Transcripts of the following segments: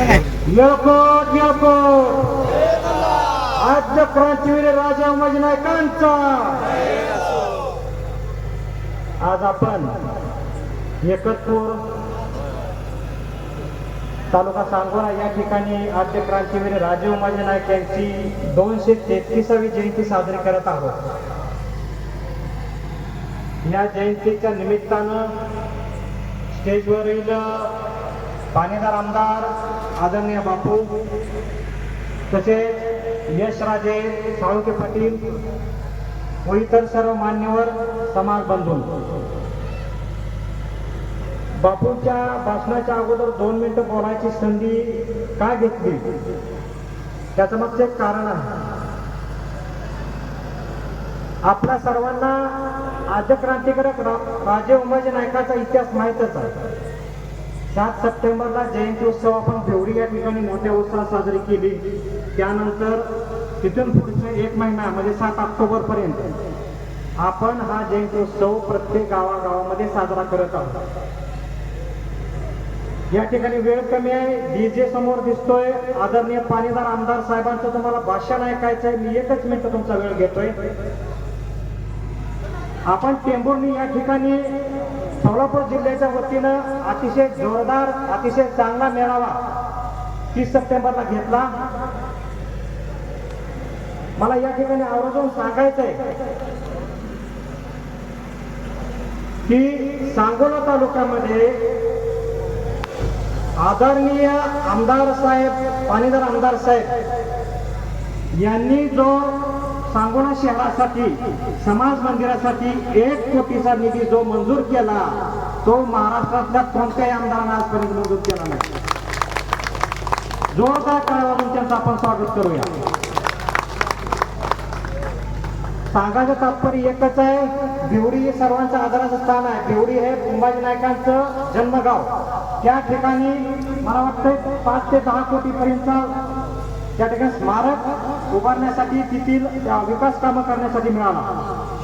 येळकोट येळकोट आज क्रांतीवीर राजा उमाजी नायकांचा आज आपण एकतपूर तालुका सांगोला या ठिकाणी आद्य क्रांतीवीर राजीव माजी नाईक यांची दोनशे तेहतीसावी जयंती साजरी करत आहोत. या जयंतीच्या निमित्तानं स्टेजवरील पाणीदार आमदार आदरणीय बापू तसेच यशराजे साळुके पाटील व इतर सर्व मान्यवर समाज बंधू बापूंच्या भाषणाच्या अगोदर दोन मिनिटं बोलायची संधी का घेतली? त्याचं मागचं एक कारण आहे. आपल्या सर्वांना आद्य क्रांतिकारक राजे उमाजी नायकाचा इतिहास माहीतच आहे. सात सप्टेंबरला जयंती उत्सव आपण बेवडी या ठिकाणी मोठ्या उत्साहात साजरी केली. त्यानंतर तिथून पुढचे एक महिना म्हणजे सात ऑक्टोबर पर्यंत आपण हा जयंती उत्सव प्रत्येक गावागावामध्ये साजरा करत आहोत. या ठिकाणी वेळ कमी आहे डीजे समोर दिसतोय. आदरणीय पाणीदार आमदार साहेबांचं तुम्हाला भाषण ऐकायचं आहे. मी एकच मिनिट तुमचा वेळ घेतोय. आपण टेंभुर्णी या ठिकाणी सोलापूर जिल्ह्याच्या वतीनं अतिशय जोरदार अतिशय चांगला मेळावा तीस सप्टेंबरला घेतला. मला या ठिकाणी आवर्जून सांगायचंय की सांगोला तालुक्यामध्ये आदरणीय आमदार साहेब पाणीदार आमदार साहेब यांनी जो सांगोला शहरासाठी समाज मंदिरासाठी एक कोटीचा निधी जो मंजूर केला तो महाराष्ट्रातल्या कोणत्याही आमदारांना आजपर्यंत मंजूर केला नाही. जोरदार टाळ्या त्यांचं आपण स्वागत करूया. सांगायचं तात्पर्य एकच आहे भिवडी हे सर्वांचं आदराचं स्थान आहे. भिवडी हे संभाजी नायकांचं जन्मगाव. त्या ठिकाणी मला वाटतं पाच ते दहा कोटी पर्यंत त्या ठिकाणी स्मारक उभारण्यासाठी तेथील विकास कामं करण्यासाठी मिळाला.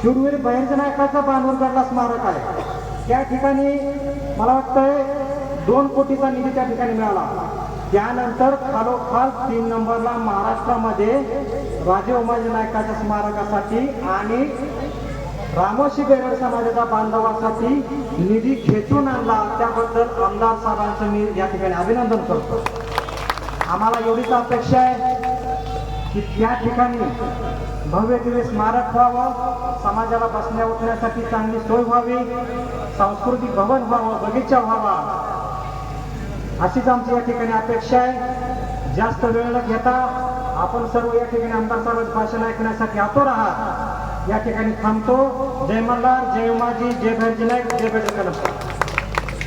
शूरवीर बहिर्ज नायकाचा बांधवरगडला स्मारक आहे. त्या ठिकाणी मला वाटतंय दोन कोटीचा निधी त्या ठिकाणी मिळाला. त्यानंतर खालोखाल तीन नंबरला महाराष्ट्रामध्ये राजे उमाजी नायकाच्या स्मारकासाठी आणि रामोशी गैर समाजाच्या बांधवासाठी निधी खेचून आणला. त्याबद्दल आमदार साहेबांचं मी या ठिकाणी अभिनंदन करतो. आम्हाला एवढीच अपेक्षा आहे की त्या ठिकाणी भव्य दिव्य स्मारक व्हावं समाजाला बसण्या उठण्यासाठी चांगली सोय व्हावी सांस्कृतिक भवन व्हावं बगीचा व्हावा. अशीच आमची या ठिकाणी अपेक्षा आहे. जास्त वेळ न घेता आपण सर्व या ठिकाणी आमदार साहेबांचं भाषण ऐकण्यासाठी आतो आहात. या ठिकाणी थांबतो. जय मल्हार जय उमाजी जय भैरजी नाईक जय भैरजी कलश